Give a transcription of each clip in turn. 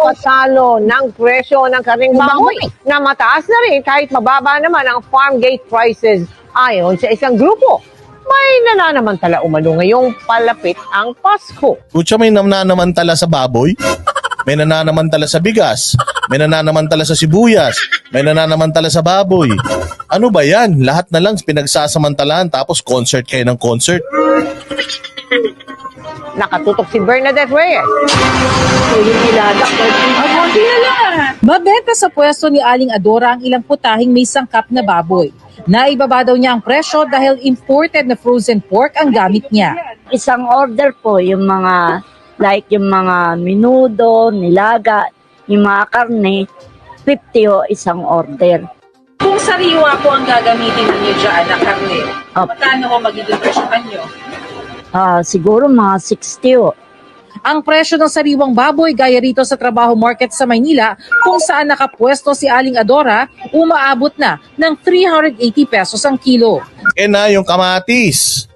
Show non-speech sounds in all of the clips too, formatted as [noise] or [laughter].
pasalo ng presyo ng karing baboy na mataas na rin kahit mababa naman ang farm gate prices ayon sa isang grupo. May nananamantala umano ngayong palapit ang Pasko. Kutsa may nananamantala sa baboy, may nananamantala sa bigas, may nananamantala sa sibuyas, may nananamantala sa baboy. Ano ba yan? Lahat na lang pinagsasamantalahan tapos concert kayo ng concert. Nakatutok si Bernadette Reyes. Mabenta sa pwesto ni Aling Adora ang ilang putahing may sangkap na baboy. Naibaba daw niya ang presyo dahil imported na frozen pork ang gamit niya. isang order po yung mga like yung mga minudo, nilaga, yung mga karne, 50 o isang order. Kung sariwa po ang gagamitin ninyo dyan na karne, Opo. magkano ho magiging presyo nyo? Ah, siguro mga 60 o. Ang presyo ng sariwang baboy gaya rito sa Trabaho Market sa Maynila kung saan nakapwesto si Aling Adora, umaabot na ng 380 pesos ang kilo. Eh na yung kamatis.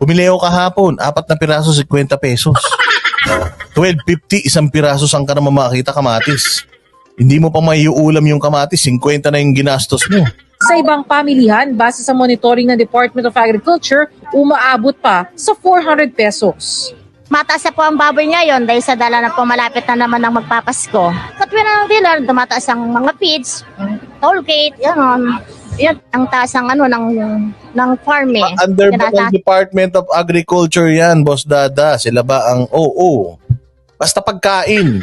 Bumili ako kahapon, apat na piraso 50 pesos. 12.50 isang piraso saan ka naman makakita kamatis. Hindi mo pa may ulam yung kamatis, 50 na yung ginastos mo. Sa ibang pamilihan, base sa monitoring ng Department of Agriculture, umaabot pa sa 400 pesos. Mataas na po ang baboy ngayon dahil sa dala na po malapit na naman ng magpapasko. Sa tuwin ng dealer, tumataas ang mga feeds, toll gate, yan Yan ang taas ng ano ng ng farm eh. Under ba ng Department of Agriculture yan, Boss Dada? Sila ba ang oo? Basta pagkain.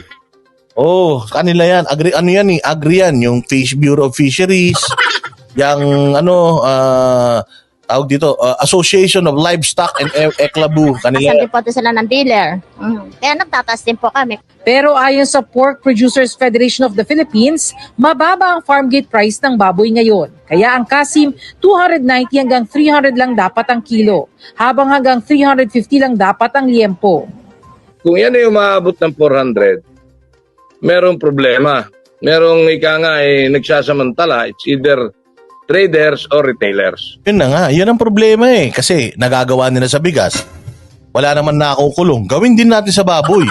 Oh, kanila yan. Agri, ano yan eh? Agri yan. Yung Fish Bureau of Fisheries. [laughs] yung ano, ah, tawag dito, ah, Association of Livestock and E- Eclabu. Asan Kanila. din po ito sila ng dealer. Mm. Kaya nagtataas din po kami. Pero ayon sa Pork Producers Federation of the Philippines, mababa ang farm gate price ng baboy ngayon. Kaya ang kasim, 290 hanggang 300 lang dapat ang kilo, habang hanggang 350 lang dapat ang liempo. Kung yan ay umaabot ng 400, merong problema. Merong ika nga ay nagsasamantala. It's either traders or retailers. Yun na nga. Yan ang problema eh. Kasi nagagawa nila sa bigas. Wala naman nakukulong. Gawin din natin sa baboy.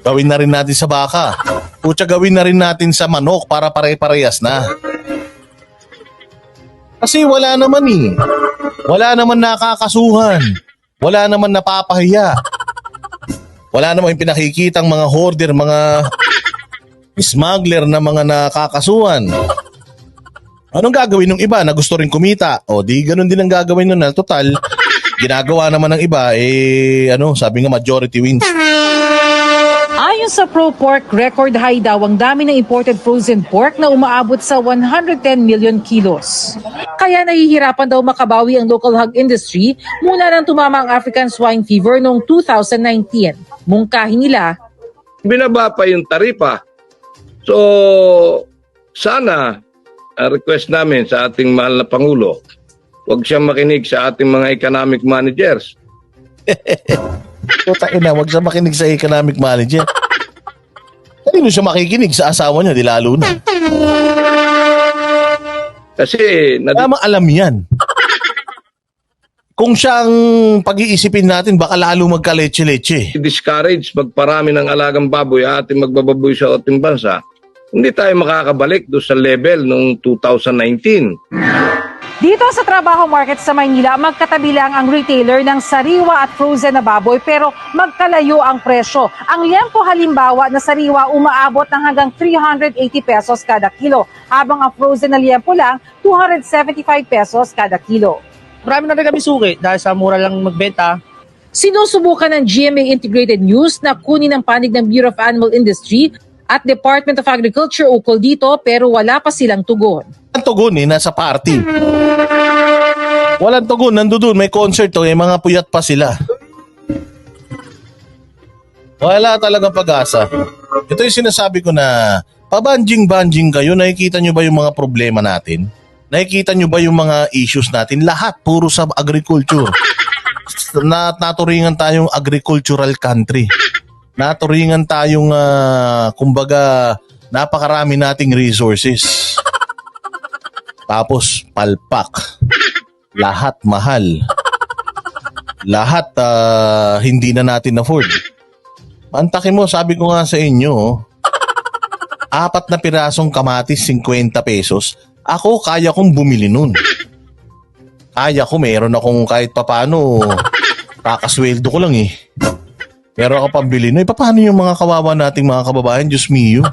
Gawin na rin natin sa baka. Putya gawin na rin natin sa manok para pare-parehas na. Kasi wala naman eh. Wala naman nakakasuhan. Wala naman napapahiya. Wala naman yung pinakikitang mga hoarder, mga smuggler na mga nakakasuhan. Anong gagawin ng iba na gusto rin kumita? O di ganun din ang gagawin nun na total. [laughs] Ginagawa naman ng iba, eh ano, sabi nga majority wins. Ayon sa Pro Pork, record high daw ang dami ng imported frozen pork na umaabot sa 110 million kilos. Kaya nahihirapan daw makabawi ang local hog industry mula nang tumama ang African swine fever noong 2019. Mungkahin nila, Binaba pa yung taripa. So, sana, request namin sa ating mahal na Pangulo, huwag siyang makinig sa ating mga economic managers. [laughs] Puta ina, wag siya makinig sa economic manager. Kanino siya makikinig sa asawa niya, di lalo na. Kasi, nad- Tamang alam yan. Kung siyang pag-iisipin natin, baka lalo magka-leche-leche. discourage magparami ng alagang baboy at ating magbababoy sa ating bansa, hindi tayo makakabalik do sa level noong 2019. Dito sa Trabaho Market sa Maynila, magkatabi lang ang retailer ng sariwa at frozen na baboy pero magkalayo ang presyo. Ang liempo halimbawa na sariwa umaabot ng hanggang 380 pesos kada kilo, habang ang frozen na liempo lang 275 pesos kada kilo. Marami na rin kami suki dahil sa mura lang magbenta. Sinusubukan ng GMA Integrated News na kunin ang panig ng Bureau of Animal Industry at Department of Agriculture ukol dito pero wala pa silang tugon. Walang tugon eh, nasa party. Walang tugon, nandoon, may concert to, eh, mga puyat pa sila. Wala talagang pag-asa. Ito yung sinasabi ko na, pabanjing-banjing kayo, nakikita nyo ba yung mga problema natin? Nakikita nyo ba yung mga issues natin? Lahat, puro sa agriculture. Na, naturingan tayong agricultural country. Naturingan tayong, ah, kumbaga, napakarami nating resources. [laughs] Tapos, palpak. Lahat mahal. Lahat ah, hindi na natin afford. Antakin mo, sabi ko nga sa inyo, apat na pirasong kamatis 50 pesos, ako kaya kong bumili nun. Kaya ko, meron akong kahit papano, kakasweldo ko lang eh. Pero ako pambili nun, eh, paano yung mga kawawa nating mga kababayan, Diyos mio?